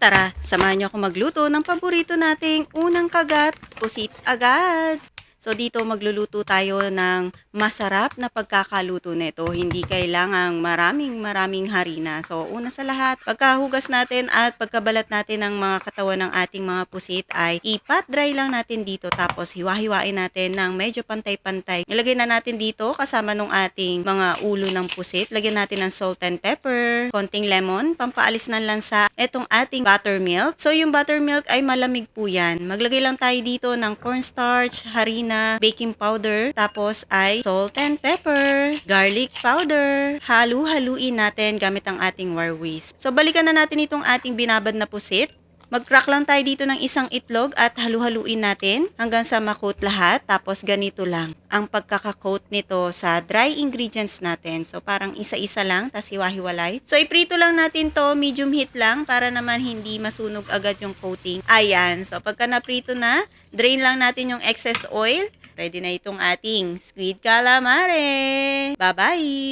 Tara, samahan niyo ako magluto ng paborito nating unang kagat, pusit agad. So dito magluluto tayo ng masarap na pagkakaluto nito. Hindi kailangang maraming maraming harina. So una sa lahat, pagkahugas natin at pagkabalat natin ng mga katawan ng ating mga pusit ay ipat dry lang natin dito tapos hiwa-hiwain natin ng medyo pantay-pantay. Ilagay na natin dito kasama nung ating mga ulo ng pusit. Lagyan natin ng salt and pepper, konting lemon, pampaalis ng lansa. Etong ating buttermilk. So yung buttermilk ay malamig po yan. Maglagay lang tayo dito ng cornstarch, harina, baking powder, tapos ay salt and pepper, garlic powder. Halu-haluin natin gamit ang ating wire whisk. So balikan na natin itong ating binabad na pusit. Mag-crack lang tayo dito ng isang itlog at halu-haluin natin hanggang sa makot lahat. Tapos ganito lang ang pagkakakoat nito sa dry ingredients natin. So parang isa-isa lang, tas hiwa-hiwalay. So iprito lang natin to, medium heat lang para naman hindi masunog agad yung coating. Ayan, so pagka naprito na, drain lang natin yung excess oil. Ready na itong ating squid calamari. Bye-bye!